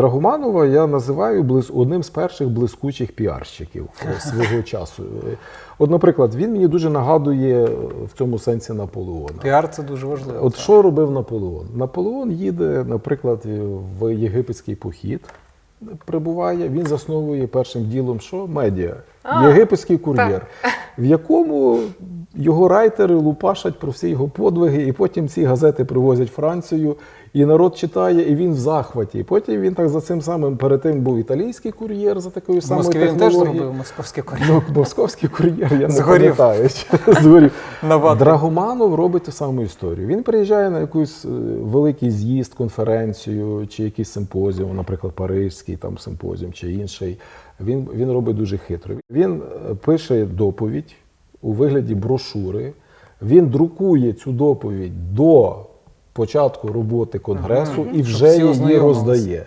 Драгоманова я називаю близ, одним з перших блискучих піарщиків е, свого часу. Е, От, наприклад, він мені дуже нагадує е, в цьому сенсі Наполеона. Піар це дуже важливо. От що робив Наполеон? Наполеон їде, наприклад, в єгипетський похід. Прибуває, він засновує першим ділом що? Медіа. А, Єгипетський кур'єр, в якому його райтери лупашать про всі його подвиги, і потім ці газети привозять Францію, і народ читає, і він в захваті. І потім він так за цим самим перед тим був італійський кур'єр за такою самою Москві він теж зробив московський кур'єр. Ну, московський кур'єр, я не Згорів. пам'ятаю. Згорів. Драгоманов робить ту саму історію. Він приїжджає на якийсь е, великий з'їзд, конференцію чи якийсь симпозіум, наприклад, Паризький там симпозіум чи інший. Він, він робить дуже хитро. Він е, пише доповідь у вигляді брошури. Він друкує цю доповідь до початку роботи конгресу і вже її роздає.